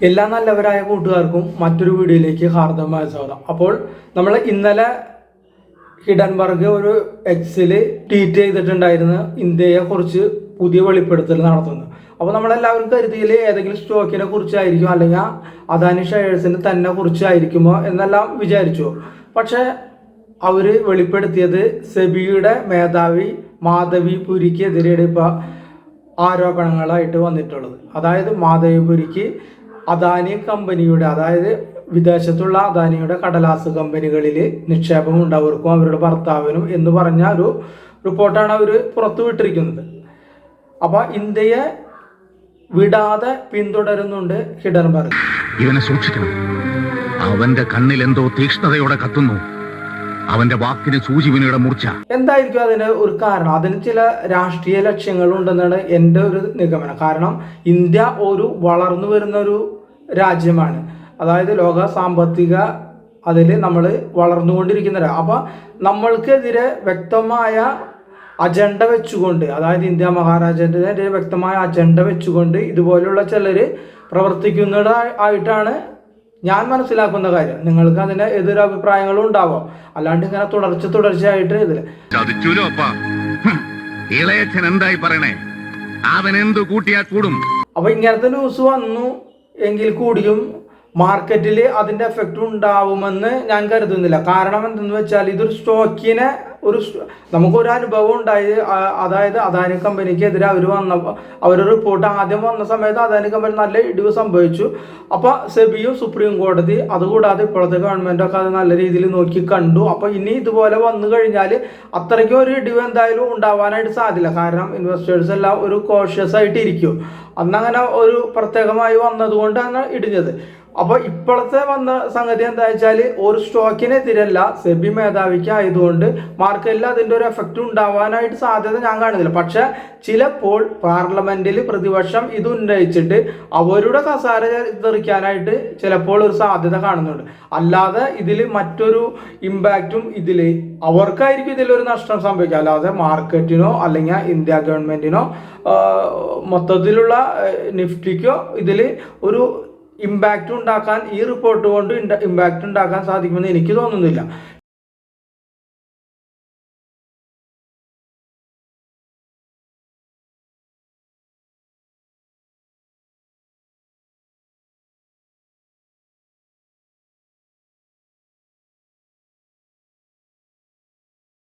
എല്ലാ നല്ലവരായ കൂട്ടുകാർക്കും മറ്റൊരു വീഡിയോയിലേക്ക് ഹാർദമായ സ്വാഗതം. അപ്പോൾ നമ്മൾ ഇന്നലെ ഹിഡൻബർഗ് ഒരു എക്സിൽ ട്വീറ്റ് ചെയ്തിട്ടുണ്ടായിരുന്നു ഇന്ത്യയെ കുറിച്ച് പുതിയ വെളിപ്പെടുത്തൽ നടത്തുന്നു. അപ്പോൾ നമ്മളെല്ലാവരും കരുതിയിൽ ഏതെങ്കിലും സ്റ്റോക്കിനെ കുറിച്ചായിരിക്കും അല്ലെങ്കിൽ അദാനി ഷെയർസിന് തന്നെ കുറിച്ചായിരിക്കുമോ എന്നെല്ലാം വിചാരിച്ചു. പക്ഷേ അവർ വെളിപ്പെടുത്തിയത് സെബിയുടെ മേധാവി മാധവി പുരിക്കെതിരെയാണ് ഇപ്പോൾ ആരോപണങ്ങളായിട്ട് വന്നിട്ടുള്ളത്. അതായത് മാധവിപുരിക്ക് അദാനി കമ്പനിയുടെ അതായത് വിദേശത്തുള്ള അദാനിയുടെ കടലാസ് കമ്പനികളിൽ നിക്ഷേപം ഉണ്ടാവർക്കും അവരുടെ ഭർത്താവിനും എന്ന് പറഞ്ഞ ഒരു റിപ്പോർട്ടാണ് അവർ പുറത്തുവിട്ടിരിക്കുന്നത് അപ്പോൾ ഇന്ത്യയെ വിടാതെ പിന്തുടരുന്നുണ്ട് ഹിഡൻബർഗ്. ഇവനെ സൂക്ഷിക്കണം. അവന്റെ കണ്ണിൽ എന്തോ തീക്ഷ്ണതയോടെ കത്തുന്നു. അവന്റെ വാക്കിന് സൂചിവിനിയുടെ മൂർച്ച. എന്തായിരിക്കും അതിന് ഒരു കാരണം? അതിന് ചില രാഷ്ട്രീയ ലക്ഷ്യങ്ങളുണ്ടെന്നാണ് എന്റെ ഒരു നിഗമനം. കാരണം ഇന്ത്യ ഒരു വളർന്നു വരുന്ന ഒരു രാജ്യമാണ്. അതായത് ലോക സാമ്പത്തിക അതിൽ നമ്മൾ വളർന്നുകൊണ്ടിരിക്കുന്ന അപ്പം അപ്പോൾ നമ്മൾക്കെതിരെ വ്യക്തമായ അജണ്ട വെച്ചുകൊണ്ട് അതായത് ഇന്ത്യ മഹാരാജ്യത്തിനെതിരെ വ്യക്തമായ അജണ്ട വെച്ചുകൊണ്ട് ഇതുപോലുള്ള ചിലർ പ്രവർത്തിക്കുന്നതായിട്ടാണ് ഞാൻ മനസ്സിലാക്കുന്ന കാര്യം നിങ്ങൾക്ക് അതിന് എതിരഭിപ്രായങ്ങളും ഉണ്ടാവാം. അല്ലാണ്ട് ഇങ്ങനെ തുടർച്ച തുടർച്ചയായിട്ട് ഇളയച്ചൻ എന്തായി പറയണേ? അവൻ എന്ത് കൂട്ടിയാ കൂടും? അപ്പൊ ഇങ്ങനത്തെ ന്യൂസ് വന്നു എങ്കിൽ കൂടിയും മാർക്കറ്റിൽ അതിന്റെ എഫക്റ്റ് ഉണ്ടാവുമെന്ന് ഞാൻ കരുതുന്നില്ല. കാരണം എന്തെന്ന് വെച്ചാൽ ഇതൊരു സ്റ്റോക്കിനെ ഒരു നമുക്കൊരു അനുഭവം ഉണ്ടായി. അതായത് അദാനി കമ്പനിക്ക് എതിരെ അവർ വന്ന അവരുടെ റിപ്പോർട്ട് ആദ്യം വന്ന സമയത്ത് അദാനി കമ്പനി നല്ല ഇടിവ് സംഭവിച്ചു. അപ്പോൾ സെബിയും സുപ്രീം കോടതി അതുകൂടാതെ ഇപ്പോഴത്തെ ഗവൺമെന്റ് ഒക്കെ അത് നല്ല രീതിയിൽ നോക്കി കണ്ടു. അപ്പോൾ ഇനി ഇതുപോലെ വന്നു കഴിഞ്ഞാൽ അത്രയ്ക്കും ഒരു ഇടിവ് എന്തായാലും ഉണ്ടാവാനായിട്ട് സാധ്യല്ല. കാരണം ഇൻവെസ്റ്റേഴ്സ് എല്ലാം ഒരു കോഷ്യസ് ആയിട്ട് ഇരിക്കും അന്നങ്ങനെ ഒരു പ്രത്യേകമായി വന്നതുകൊണ്ടാണ് ഇടിഞ്ഞത്. അപ്പോൾ ഇപ്പോഴത്തെ വന്ന സംഗതി എന്താ വെച്ചാൽ ഒരു സ്റ്റോക്കിനെതിരല്ല സെബി മേധാവിക്ക് ആയതുകൊണ്ട് മാർക്കറ്റിൽ അതിന്റെ ഒരു എഫക്റ്റ് ഉണ്ടാവാനായിട്ട് സാധ്യത ഞാൻ കാണുന്നില്ല. പക്ഷെ ചിലപ്പോൾ പാർലമെന്റിൽ പ്രതിപക്ഷം ഇത് ഉന്നയിച്ചിട്ട് അവരുടെ കസാര തെറിക്കാനായിട്ട് ചിലപ്പോൾ ഒരു സാധ്യത കാണുന്നുണ്ട്. അല്ലാതെ ഇതിൽ മറ്റൊരു ഇമ്പാക്റ്റും ഇതിൽ അവർക്കായിരിക്കും ഇതിലൊരു നഷ്ടം സംഭവിക്കുക. അല്ലാതെ മാർക്കറ്റിനോ അല്ലെങ്കിൽ ഇന്ത്യ ഗവൺമെന്റിനോ മൊത്തത്തിലുള്ള നിഫ്റ്റിക്കോ ഇതിൽ ഒരു ഇമ്പാക്റ്റ് ഉണ്ടാക്കാൻ ഈ റിപ്പോർട്ട് കൊണ്ട് ഇമ്പാക്റ്റ് ഉണ്ടാക്കാൻ സാധിക്കുമെന്ന് എനിക്ക് തോന്നുന്നില്ല.